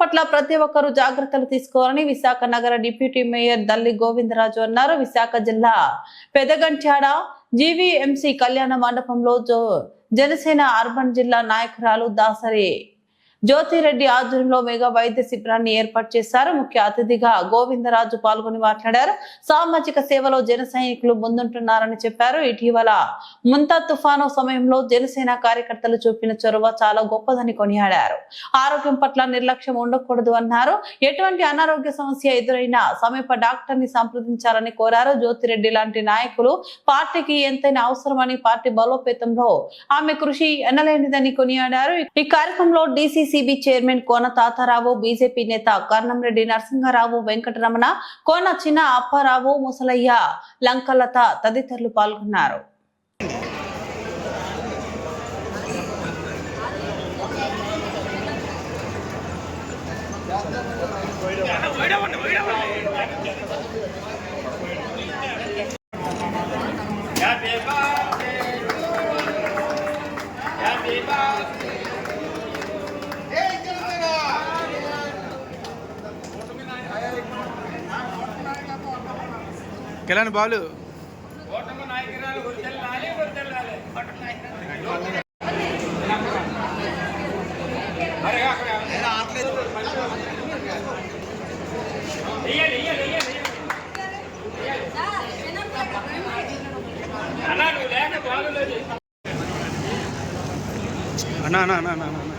పట్ల ప్రతి ఒక్కరూ జాగ్రత్తలు తీసుకోవాలని విశాఖ నగర డిప్యూటీ మేయర్ దల్లి గోవిందరాజు అన్నారు. విశాఖ జిల్లా పెదగంట్యాడ జీవీఎంసీ కళ్యాణ మండపంలో జనసేన అర్బన్ జిల్లా నాయకురాలు దాసరి జ్యోతిరెడ్డి ఆధ్వర్యంలో మెగా వైద్య శిబిరాన్ని ఏర్పాటు చేశారు. ముఖ్య అతిథిగా గోవిందరాజు పాల్గొని మాట్లాడారు. సామాజిక సేవలో జన సైనికులు ముందుంటున్నారని చెప్పారు. ఇటీవల ముంతా తుఫాను సమయంలో జనసేన కార్యకర్తలు చూపిన చొరవ చాలా గొప్పదని కొనియాడారు. ఆరోగ్యం పట్ల నిర్లక్ష్యం ఉండకూడదు అన్నారు. ఎటువంటి అనారోగ్య సమస్య ఎదురైనా సమీప డాక్టర్ని సంప్రదించాలని కోరారు. జ్యోతిరెడ్డి లాంటి నాయకులు పార్టీకి ఎంతైనా అవసరమని పార్టీ బలోపేతంలో ఆమె కృషి ఎనలేనిదని కొనియాడారు. ఈ కార్యక్రమంలో DCCB chairman Kona Tatarao BJP నేత కర్ణంరెడ్డి నరసింహారావు వెంకటరమణ కోన చిన్న అప్పారావు ముసలయ్య లంకలత తదితరులు పాల్గొన్నారు. ఇయ్యాలి, ఇయ్యాలి. అన్నా, అన్నా అన్నా అన్నా అన్నా అన్నా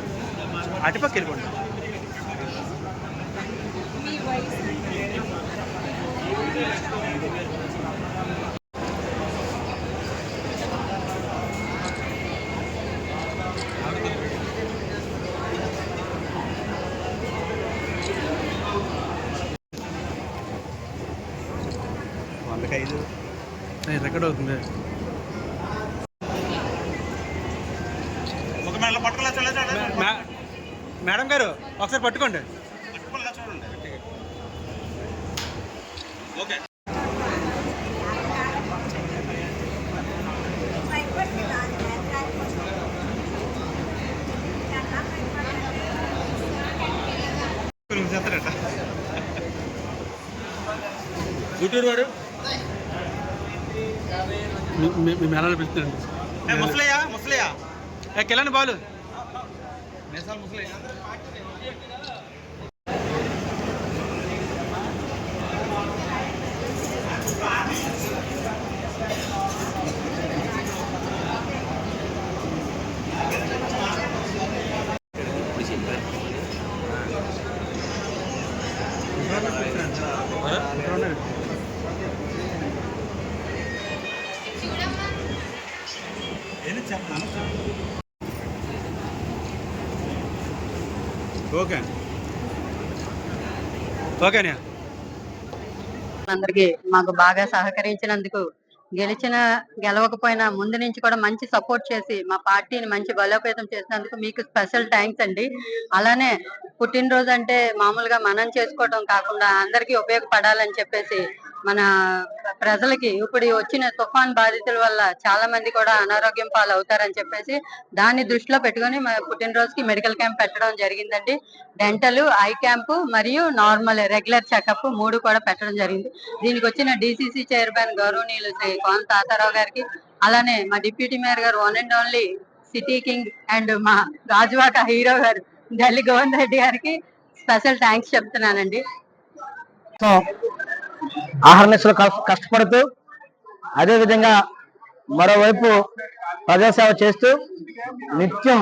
అటుపక్క వెళ్ళిపోండి వందకి ఐదు రికార్డ్ అవుతుంది? ఒక మెల్ల పట్టుకోలే మేడం గారు ఒకసారి పట్టుకోండి. చూడండి. ఓకే. గుంటూరు వాడు. మీ- ఏ పిలుస్తున్నాండి ముసలయ్య ముసలయ్య. ఏ కిలాన్ బాలు. నేసాలు ఓకే. ఓకేనా అందరికి మాకు బాగా సహకరించినందుకు గెలిచిన గెలవకపోయినా ముందు నుంచి కూడా మంచి సపోర్ట్ చేసి మా పార్టీని మంచి బలోపేతం చేసినందుకు మీకు స్పెషల్ థ్యాంక్స్ అండి. అలానే పుట్టినరోజు అంటే మామూలుగా మనం చేసుకోవడం కాకుండా అందరికీ ఉపయోగపడాలని చెప్పేసి మన ప్రజలకి ఇప్పుడు వచ్చిన తుఫాన్ బాధితుల వల్ల చాలా మంది కూడా అనారోగ్యం పాలు అవుతారని చెప్పేసి దాన్ని దృష్టిలో పెట్టుకొని పుట్టినరోజుకి మెడికల్ క్యాంప్ పెట్టడం జరిగిందండి. డెంటల్ ఐ క్యాంపు మరియు నార్మల్ రెగ్యులర్ చెకప్ మూడు కూడా పెట్టడం జరిగింది. దీనికి వచ్చిన డిసిసి చైర్మన్ గౌరవనీయులు శ్రీ కోన తాతారావు గారికి అలానే మా డిప్యూటీ మేయర్ గారు one and only city king and మా రాజువాక హీరో గారు ఢిల్లీ గోవింద్ రెడ్డి గారికి స్పెషల్ థ్యాంక్స్ చెప్తున్నానండి. ఆహర్నిశలు కష్టపడుతూ అదేవిధంగా మరోవైపు ప్రజాసేవ చేస్తూ నిత్యం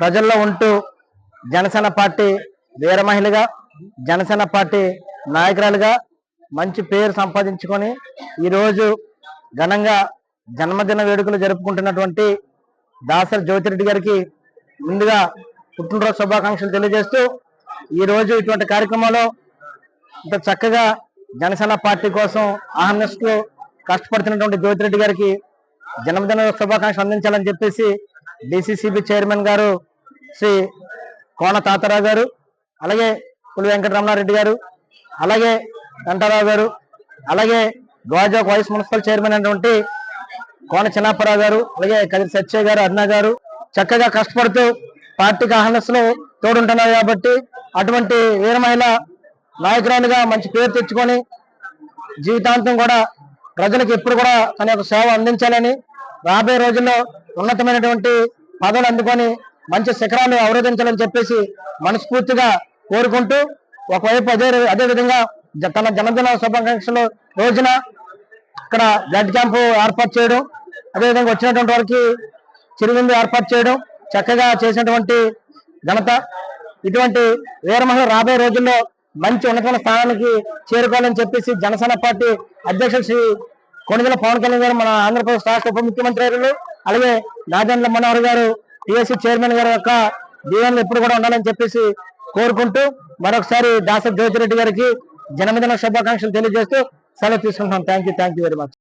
ప్రజల్లో ఉంటూ జనసేన పార్టీ వీర మహిళగా జనసేన పార్టీ నాయకురాలుగా మంచి పేరు సంపాదించుకొని ఈరోజు ఘనంగా జన్మదిన వేడుకలు జరుపుకుంటున్నటువంటి దాసరి జ్యోతిరెడ్డి గారికి ముందుగా పుట్టినరోజు శుభాకాంక్షలు తెలియజేస్తూ ఈరోజు ఇటువంటి కార్యక్రమంలో ఇంత చక్కగా జనసేన పార్టీ కోసం ఆహ్నిస్తూ కష్టపడుతున్నటువంటి జ్యోతిరెడ్డి గారికి జన్మదిన శుభాకాంక్షలు అందించాలని చెప్పేసి డిసిసిబి చైర్మన్ గారు శ్రీ కోన తాతారావు గారు అలాగే పులి వెంకటరమణారెడ్డి గారు అలాగే వెంకటరావు గారు అలాగే గోజాక్ వైస్ మున్సిపల్ చైర్మన్ అయినటువంటి కోన చిన్నాపరావు గారు అలాగే కదిరి సత్య గారు అరుణ గారు చక్కగా కష్టపడుతూ పార్టీకి ఆహ్వానిస్తులు తోడుంటున్నారు కాబట్టి అటువంటి వీరమైన నాయకురాలుగా మంచి పేరు తెచ్చుకొని జీవితాంతం కూడా ప్రజలకు ఎప్పుడు కూడా తన యొక్క సేవ అందించాలని రాబోయే రోజుల్లో ఉన్నతమైనటువంటి పదవులు అందుకొని మంచి శిఖరాలు అవరోధించాలని చెప్పేసి మనస్ఫూర్తిగా కోరుకుంటూ ఒకవైపు అదే అదే విధంగా జ- తన జన్మదిన శుభాకాంక్షలు రోజున ఇక్కడ బ్లడ్ క్యాంపు ఏర్పాటు చేయడం అదేవిధంగా వచ్చినటువంటి వారికి చిరువిందు ఏర్పాటు చేయడం చక్కగా చేసినటువంటి ఘనత. ఇటువంటి వీర రాబోయే రోజుల్లో మంచి ఉన్నతమైన స్థానానికి చేరుకోవాలని చెప్పేసి జనసేన పార్టీ అధ్యక్షుడు శ్రీ కొనుగోల పవన్ కళ్యాణ్ గారు మన ఆంధ్రప్రదేశ్ రాష్ట్ర ఉప ముఖ్యమంత్రి గారు అలాగే నాగేంద్ర మనోహర్ గారు టీఎస్సీ చైర్మన్ గారి యొక్క దీవెనలు ఎప్పుడు కూడా ఉండాలని చెప్పేసి కోరుకుంటూ మరొకసారి దాస జ్యోతిరెడ్డి గారికి జన్మదిన శుభాకాంక్షలు తెలియజేస్తూ సెలవు తీసుకుంటున్నాం. Thank you thank you very much